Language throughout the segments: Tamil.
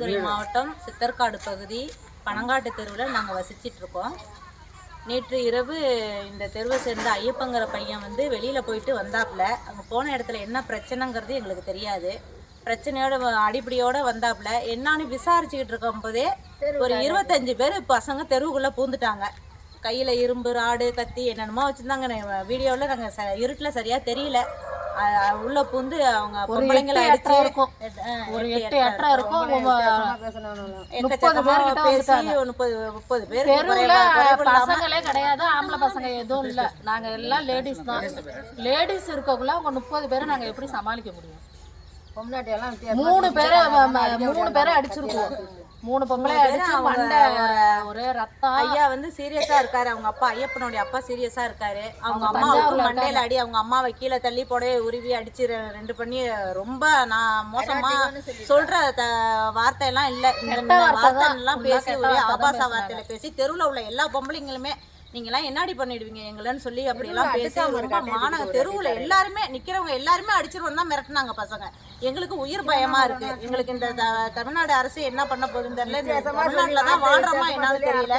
மயிலாடுதுறை மாவட்டம் சித்தர்காடு பகுதி பனங்காட்டு தெருவில் நாங்கள் வசிச்சிட்டு இருக்கோம் நேற்று இரவு இந்த தெருவை சேர்ந்த ஐயப்பங்கிற பையன் வந்து வெளியில் போயிட்டு வந்தாப்புல. அங்கே போன இடத்துல என்ன பிரச்சனைங்கிறது எங்களுக்கு தெரியாது. பிரச்சனையோட அடிப்படையோட வந்தாப்புல. என்னன்னு விசாரிச்சுக்கிட்டு இருக்கும் போதே ஒரு இருபத்தஞ்சு பேர் பசங்க தெருவுக்குள்ளே பூந்துட்டாங்க. கையில் இரும்பு ராடு கத்தி என்னென்னமோ வச்சுருந்தாங்க வீடியோவில் நாங்கள் ச இருட்டில் சரியாக தெரியல. உள்ள பூந்து அவங்க பொம்பளைங்களை அடிச்சு இருக்கும். ஒரு எட்டு எட்டு எட்டரை இருக்கும். முப்பது பேர்கிட்ட பேசி வந்துட்டாங்க. ஒரு முப்பது முப்பது பேர் தெருவுல பசங்களே கிடையாது. ஆம்பளை பசங்க எதுவும் இல்ல. நாங்க எல்லாம் லேடிஸ் தான். லேடிஸ் இருக்கக்குள்ள அவங்க முப்பது பேரை நாங்க எப்படி சமாளிக்க முடியும்? மூணு பேரை மூணு பேரை அடிச்சிருக்கோம். மூணு பொம்பளை அடிச்சு மண்டை ஒரே ரத்தம் ஐயா வந்து சீரியஸா இருக்காரு. அவங்க அப்பா ஐயப்பனுடைய அப்பா சீரியஸா இருக்காரு. அவங்க அம்மாவுக்கு மண்டையில அடி அவங்க அம்மாவை கீழே தள்ளி போடவே உருவி அடிச்சு ரெண்டு பண்ணி ரொம்ப நான் மோசமா சொல்ற த- வார்த்தையெல்லாம் இல்ல. இந்த வார்த்தை வார்த்தை. எல்லாம் பேசி ஒரே வார்த்தை ஆபாச. வார்த்தையில பேசி தெருவுல உள்ள எல்லா பொம்பளைங்களுமே நீங்க எல்லாம் என்னடி பண்ணிடுவீங்க? எங்களன்னு சொல்லி அப்படி எல்லாம் பேசி ரொம்ப மான தெருவுல எல்லாருமே நிக்கிறவங்க எல்லாருமே அடிச்சிருவோம் தான் மிரட்டுனாங்க பசங்க. எங்களுக்கு உயிர் பயமா இருக்கு. எங்களுக்கு இந்த தமிழ்நாடு அரசு என்ன பண்ண போகுதுன்னு தெரியல. இந்த தமிழ்நாட்டுல தான் வாழ்றோமா என்னன்னு தெரியல.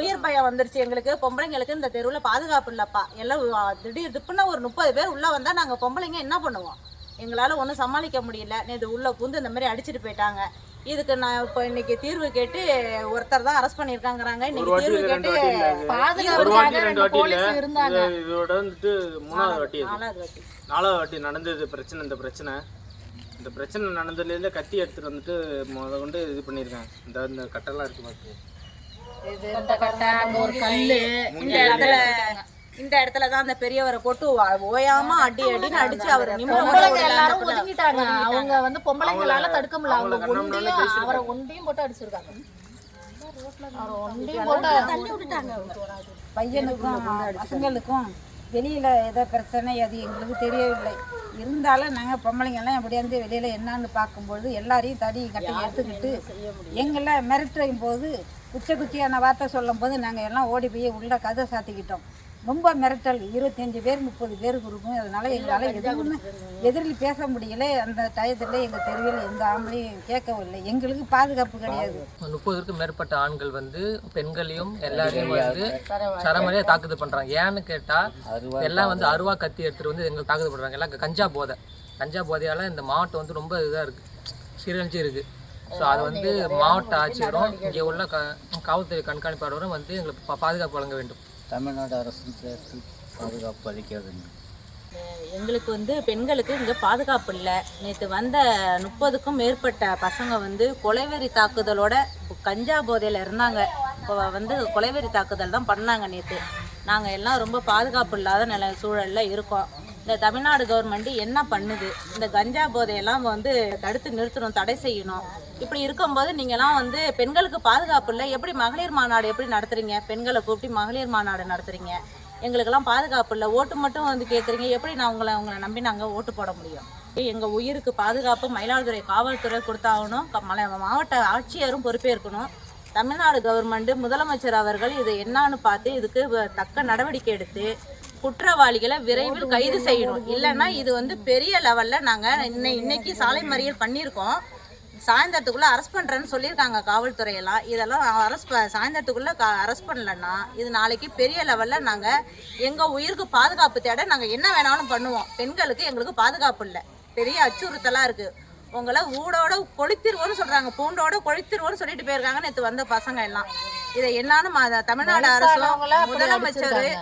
உயிர் பயம் வந்துருச்சு எங்களுக்கு. பொம்பளைங்களுக்கு இந்த தெருவுல பாதுகாப்பு இல்லப்பா. எல்லாம் திடீர் திப்புன்னா ஒரு முப்பது பேர் உள்ள வந்தா நாங்க பொம்பளைங்க என்ன பண்ணுவோம்? எங்களால ஒன்றும் சமாளிக்க முடியல. நேற்று உள்ள பூந்து இந்த மாதிரி அடிச்சிட்டு போயிட்டாங்க. இதுக்கு நான் இப்போ இன்னைக்கு தீர்வு கேட்டு ஒருத்தர் தான் அரெஸ்ட் பண்ணியிருக்காங்கிறாங்க. ஒரு இன்னைக்கு தீர்வு ரெண்டு கேட்டு பாதுகாப்புக்காக ரெண்டு போலீஸ் இருந்தாங்க. இது- இதோட வந்துட்டு மூணாவது வாட்டி நாலாவது வாட்டி. நாலாவது வாட்டி நடந்தது பிரச்சனை இந்த பிரச்சனை. இந்த பிரச்சனை நடந்ததுலேருந்து கத்தி எடுத்துட்டு வந்துட்டு முத கொண்டு இது பண்ணியிருக்காங்க. இந்த இந்த கட்டெல்லாம் இருக்கு பார்த்து இது இந்த கட்டை அங்க ஒரு கல்லு இந்த இடத்துல இந்த இடத்துல தான் அந்த பெரியவரை போட்டு ஓயாம அடி அடின்னு அடிச்சு அவர் பொம்பளைங்க எல்லாரும் ஒதுங்கிட்டாங்க. அவங்க வந்து பொம்பளைங்களால தடுக்க முடியல. அவங்க ஒண்டியும். அவரை ஒண்டியும் போட்டு அடிச்சிருக்காங்க. அவரை ஒண்டியும் போட்டு பையனுக்கும் பசங்களுக்கும். வெளியில் ஏதோ பிரச்சனை அது எங்களுக்கு தெரியவில்லை. இருந்தாலும் நாங்கள் பொம்பளைங்கெல்லாம் எப்படியாந்து வெளியில் என்னன்னு பார்க்கும்பொழுது எல்லாரையும் தடி கட்டி எடுத்துக்கிட்டு எங்களை மிரட்டும் போது குச்ச குச்சியான வார்த்தை சொல்லும் போது நாங்கள் எல்லாம் ஓடி போய் உள்ள கதை சாத்திக்கிட்டோம். ரொம்ப மிரட்டல். இருபத்தஞ்சு பேர் முப்பது பேருக்கு இருக்கும் அதனால எங்களால் எதுவும் எதிரில் பேச முடியல. அந்த டயத்தில் எங்கள் தெருவில் எந்த ஆம்பளையும் கேட்கவில்லை எங்களுக்கு பாதுகாப்பு கிடையாது. முப்பதுக்கும் மேற்பட்ட ஆண்கள் வந்து பெண்களையும் எல்லாரையும் வந்து சரமரியா தாக்குதல் பண்றாங்க. ஏன்னு கேட்டா எல்லாம் வந்து அருவா கத்தி எடுத்துட்டு வந்து எங்களை தாக்குதல் பண்றாங்க. எல்லாம் கஞ்சா போதை. கஞ்சா போதையால இந்த மாவட்டம் வந்து ரொம்ப இதா இருக்கு. சீரழிச்சு இருக்கு. ஸோ அது வந்து மாவட்ட ஆட்சியரும் இங்கே உள்ள க காவல்துறை கண்காணிப்பாளரும் வந்து எங்களுக்கு பா- பாதுகாப்பு வழங்க வேண்டும். தமிழ்நாடு அரசும் சேர்த்து பாதுகாப்பு அளிக்க வேண்டும். எங்களுக்கு வந்து பெண்களுக்கு இங்கே பாதுகாப்பு இல்லை. நேற்று வந்த முப்பதுக்கும் மேற்பட்ட பசங்க வந்து கொலைவெறி தாக்குதலோட கஞ்சா போதையில் இருந்தாங்க. இப்போ வந்து கொலைவெறி தாக்குதல் தான் பண்ணாங்க நேற்று நாங்கள் எல்லாம் ரொம்ப பாதுகாப்பு இல்லாத நில சூழலில் இருக்கோம். இந்த தமிழ்நாடு கவர்மெண்ட் என்ன பண்ணுது? இந்த கஞ்சா போதையெல்லாம் வந்து தடுத்து நிறுத்தணும் தடை செய்யணும். இப்படி இருக்கும்போது நீங்கள்லாம் வந்து பெண்களுக்கு பாதுகாப்பு இல்லை. எப்படி மகளிர் மாநாடு எப்படி நடத்துறீங்க? பெண்களை கூப்பிட்டு மகளிர் மாநாடு நடத்துறீங்க. எங்களுக்கெல்லாம் பாதுகாப்பு இல்லை. ஓட்டு மட்டும் வந்து கேட்குறீங்க. எப்படி நான் உங்களை உங்களை நம்பி நாங்கள் ஓட்டு போட முடியும்? எங்கள் உயிருக்கு பாதுகாப்பு மயிலாடுதுறை காவல்துறை கொடுத்தாகணும். மாவட்ட ஆட்சியரும் பொறுப்பேற்கணும். தமிழ்நாடு கவர்மெண்ட் முதலமைச்சர் அவர்கள் இது என்னான்னு பார்த்து இதுக்கு வ- தக்க நடவடிக்கை எடுத்து குற்றவாளிகளை விரைவில் கைது செய்யணும். இல்லைன்னா இது வந்து பெரிய லெவலில் நாங்கள் இன்னை இன்னைக்கு சாலை மறியல் பண்ணியிருக்கோம். சாயந்தரத்துக்குள்ளே அரெஸ்ட் பண்ணுறேன்னு சொல்லியிருக்காங்க காவல்துறையெல்லாம் இதெல்லாம் அரெஸ்ட் சாயந்தரத்துக்குள்ளே அரெஸ்ட் பண்ணலன்னா இது நாளைக்கு பெரிய லெவலில் நாங்கள் எங்கள் உயிருக்கு பாதுகாப்பு தேட நாங்கள் என்ன வேணாலும் பண்ணுவோம். பெண்களுக்கு எங்களுக்கு பாதுகாப்பு இல்லை. பெரிய அச்சுறுத்தலாக இருக்குது உங்களை ஊடோட கொளுத்திருவோன்னு சொல்கிறாங்க பூண்டோட கொளுத்திருவோன்னு சொல்லிட்டு போயிருக்காங்க நேற்று வந்த பசங்க எல்லாம். இதை என்னன்னு தமிழ்நாடு அரசும் முதலமைச்சர் வருது?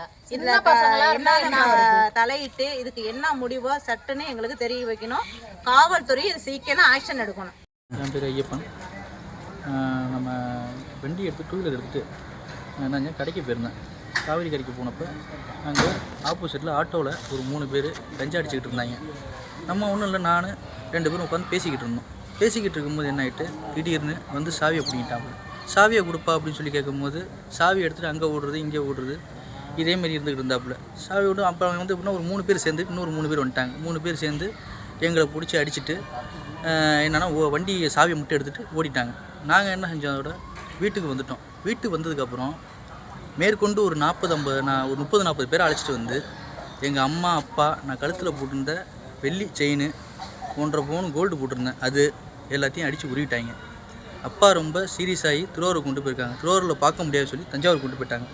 தலையிட்டு இதுக்கு என்ன முடிவோ சட்டுன்னு எங்களுக்கு தெரிய வைக்கணும். காவல்துறை இது சீக்கிரம் ஆக்ஷன் எடுக்கணும். என் பேர் ஐயப்பன். நம்ம வண்டி எடுத்து டூ வீலர் எடுத்துகிட்டு நான் கடைக்கு போயிருந்தேன். காவேரி கடைக்கு போனப்போ அங்கே ஆப்போசிட்டில் ஆட்டோவில் ஒரு மூணு பேர் கஞ்சா அடிச்சுக்கிட்டு இருந்தாங்க. நம்ம ஒன்றும் இல்லை நான் ரெண்டு பேரும் உட்காந்து பேசிக்கிட்டு இருந்தோம். பேசிக்கிட்டு இருக்கும்போது என்ன ஆயிட்டு திடீர்னு வந்து சாவியை பிடிங்கிட்டாங்க சாவியை கொடுப்பா அப்படின்னு சொல்லி கேட்கும்போது சாவி எடுத்துகிட்டு அங்கே ஓடுறது இங்கே ஓடுறது இதே மாதிரி இருந்துகிட்டு இருந்தாப்புல. சாவி விடும் அப்போ வந்து எப்படின்னா ஒரு மூணு பேர் சேர்ந்து இன்னொரு மூணு பேர் வந்துட்டாங்க. மூணு பேர் சேர்ந்து எங்களை பிடிச்சி அடிச்சிட்டு என்னென்னா என்னன்னா ஓ வண்டி சாவியை முட்டை எடுத்துகிட்டு ஓடிட்டாங்க. நாங்கள் என்ன செஞ்சோம் அதோட? வீட்டுக்கு வந்துட்டோம். வீட்டுக்கு வந்ததுக்கப்புறம் மேற்கொண்டு ஒரு நாற்பது ஐம்பது நான் ஒரு முப்பது நாற்பது பேர் அழைச்சிட்டு வந்து எங்கள் அம்மா அப்பா நான் கழுத்தில் போட்டிருந்த வெள்ளி செயின் ஒன்றரை பவுன் கோல்டு போட்டிருந்தேன். அது எல்லாத்தையும் அடித்து உருவிட்டாங்க. அப்பா ரொம்ப சீரியஸ் ஆகி திருவாரூர் கொண்டு போயிருக்காங்க. திருவாரூரில் பார்க்க முடியாது சொல்லி தஞ்சாவூர் கொண்டு போயிட்டாங்க.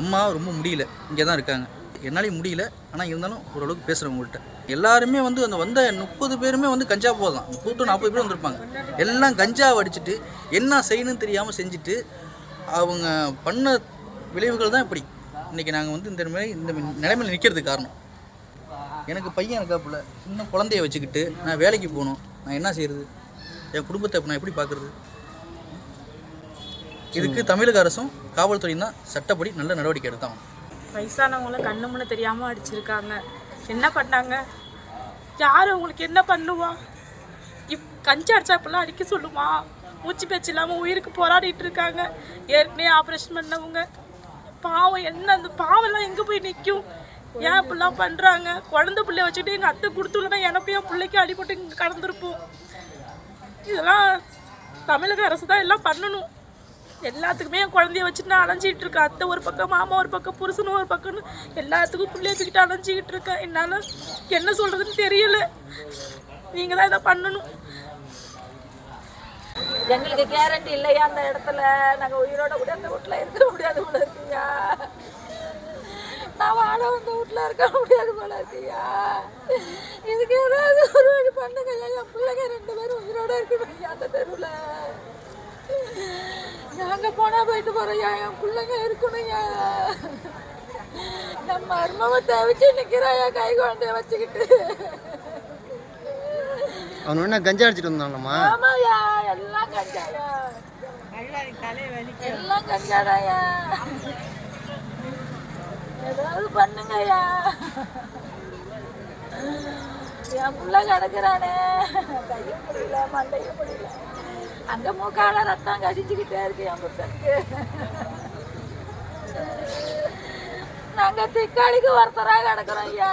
அம்மா ரொம்ப முடியல. இங்கே தான் இருக்காங்க. என்னாலே முடியல. ஆனால் இருந்தாலும் ஓரளவுக்கு பேசுகிறேன் உங்கள்கிட்ட எல்லாருமே வந்து அந்த வந்த முப்பது பேருமே வந்து கஞ்சா போதான் முப்பது டு நாற்பது பேர் வந்திருப்பாங்க. எல்லாம் கஞ்சா அடிச்சுட்டு என்ன செய்யணும்னு தெரியாமல் செஞ்சுட்டு அவங்க பண்ண விளைவுகள் தான் இப்படி. இன்றைக்கி நாங்கள் வந்து இந்த மாதிரி இந்த நிலைமையில் நிற்கிறதுக்கு காரணம். எனக்கு பையன் இருக்காப்புல. சின்ன குழந்தைய வச்சுக்கிட்டு நான் வேலைக்கு போகணும். நான் என்ன செய்கிறது என் குடும்பத்தை நான் எப்படி பார்க்குறது? இதுக்கு தமிழக அரசும் காவல்துறையும் தான் சட்டப்படி நல்ல நடவடிக்கை எடுத்தாங்க வயசானவங்கள கண்ணு முன்ன தெரியாமல் அடிச்சிருக்காங்க. என்ன பண்ணாங்க? யார் அவங்களுக்கு என்ன பண்ணுவா? இப் கஞ்சி அடிச்சாப்பெல்லாம் அடிக்க சொல்லுமா? மூச்சு பேச்சு இல்லாமல் உயிருக்கு போராடிட்டு இருக்காங்க. ஏற்கனவே ஆப்ரேஷன் பண்ணவங்க. பாவம் என்ன அந்த பாவம்லாம் எங்கே போய் நிற்கும் ஏன் இப்படிலாம் பண்ணுறாங்க குழந்தை பிள்ளைய வச்சுட்டு எங்கள் அத்தை கொடுத்துலன்னா எனக்கு என் பிள்ளைக்கு அடிபட்டு இங்கே கடந்திருப்போம். இதெல்லாம் தமிழக அரசு தான் எல்லாம் பண்ணணும். எல்லாத்துக்குமே என் குழந்தைய வச்சுட்டு நான் அலைஞ்சிட்டு இருக்கேன். அத்தை ஒரு பக்கம் மாமா ஒரு பக்கம் புருஷனும் ஒரு பக்கம்னு எல்லாத்துக்கும் பிள்ளைய தூக்கிட்டு அலைஞ்சிக்கிட்டு இருக்கேன். என்னால் என்ன சொல்கிறதுன்னு தெரியல. நீங்கள் தான் இதை பண்ணணும். எங்களுக்கு கேரண்டி இல்லையா அந்த இடத்துல? நாங்கள் உயிரோட கூட அந்த வீட்டில் இருக்க முடியாது போல இருக்கீங்க நான் வாழ வந்த வீட்டில் இருக்க முடியாது போல இருக்கீங்க இதுக்கு ஏதாவது ஒரு வழி பண்ணுங்க என் பிள்ளைங்க ரெண்டு பேரும் உயிரோட இருக்கணும் அந்த தெருவில். நாங்கள் போனால் போயிட்டு போகிறோம்யா என் பிள்ளைங்க இருக்கணும்யா. நம்ம மருமகத்தை வச்சு நிற்கிறாயா கை குழந்தைய வச்சுக்கிட்டு? அவன் என்ன கஞ்சா அடிச்சிட்டு வந்தாங்கம்மா ஆமாயா எல்லாம் கஞ்சாயா. எல்லாம் கஞ்சாடாயா. ஏதாவது பண்ணுங்கய்யா என் புள்ள கிடக்குறானே. கையும் முடியல மண்டையும் முடியல அங்கே மூக்கால ரத்தம் கசிச்சுக்கிட்டே இருக்கு என் புத்தனுக்கு நாங்க திக்காளிக்கு ஒருத்தராக கிடக்குறோம் ஐயா.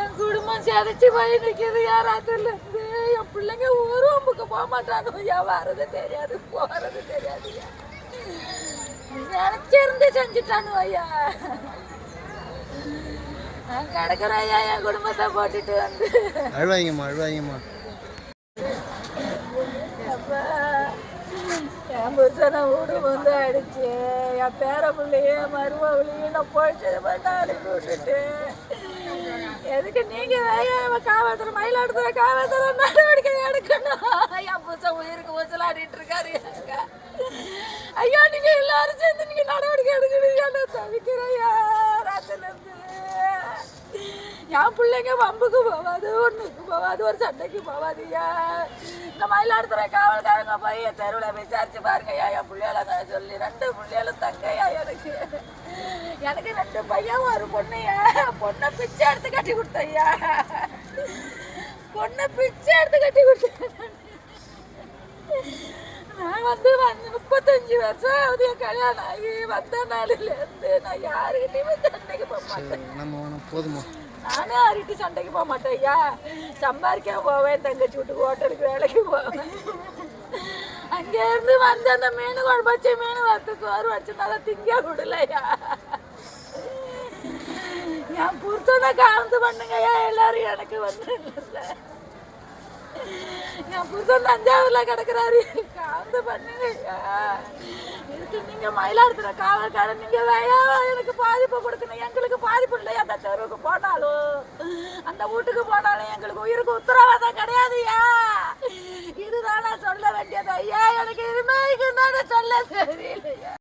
என் குடும்பம் சிதைச்சு போய் நிற்கிது யாராத்துல இருந்து என் பிள்ளைங்க ஒரு அம்புக்கு போக மாட்டானோ ஐயா வர்றது தெரியாது போறது தெரியாது நினைச்சிருந்து செஞ்சுட்டானு ஐயா. ஐயா என் குடும்பத்தை போட்டுட்டு வந்து. அழுவாங்கம்மா அழுவாங்கம்மா என் புருஷனை வீடு வந்து அடிச்சு என் பேர பிள்ளைய மருமகளையும் நான் போயிட்டு பண்ண அனுப்பி விட்டுட்டு. எதுக்கு நீங்க காவல்துறை மயிலாடுதுறை காவல்துறை நடவடிக்கை எடுக்கணும்? என் புருஷன் உயிருக்கு ஊசலாடிட்டு இருக்காரு. ஐயா நீங்க எல்லாரும் சேர்ந்து நீங்க நடவடிக்கை எடுக்கணும். தவிக்கிறேன் ராத்திரில இருந்து என் பிள்ளைங்க வம்புக்கு போவாது ஒன்றுக்கு போவாது ஒரு சண்டைக்கு போகாதுயா இந்த மயிலாடுதுறை காவல்காரங்க போய் என் தெருவில் விசாரிச்சு பாருங்கய்யா என் பிள்ளைகளை நான் சொல்லி ரெண்டு பிள்ளையாலும் தங்கையா எனக்கு எனக்கு ரெண்டு பையன் ஒரு பொண்ணையா பொண்ணை பிச்சை எடுத்து கட்டி கொடுத்தையா பொண்ணை பிச்சை எடுத்து கட்டி கொடுத்தேன் நான் வந்து வந்து முப்பத்தஞ்சு வருஷம் ஆகுது என் கல்யாணம் ஆகி வந்த நாளிலேருந்து நான் யாருக்கிட்டையுமே சண்டைக்கு போக மாட்டேன் நம்ம போதுமா நானே அரிட்டு சண்டைக்கு போக மாட்டேன் ஐயா சம்பாதிக்க போவேன் தங்கச்சி வீட்டுக்கு ஹோட்டலுக்கு வேலைக்கு போவேன் அங்கே இருந்து வந்து அந்த மீன் குழம்பு வச்சு மீன் வறுத்து சோறு வச்சுனால திங்க விடலையா என் புருஷனை காந்து பண்ணுங்கய்யா எல்லாரும் எனக்கு வந்து இல்லை என் புருஷன் தஞ்சாவூர்ல கிடக்குறாரு. காந்த பண்ணுங்க இதுக்கு நீங்க மயிலாடுதுறை காவல்காரன் நீங்க வேயா எனக்கு பாதிப்பு கொடுக்கணும். எங்களுக்கு பாதிப்பு இல்லை. அந்த தெருவுக்கு போனாலும் அந்த வீட்டுக்கு போனாலும் எங்களுக்கு உயிருக்கு உத்தரவாதம் கிடையாதுயா இதுதான் நான் சொல்ல வேண்டியது ஐயா. எனக்கு இதுமே சொல்ல தெரியலையா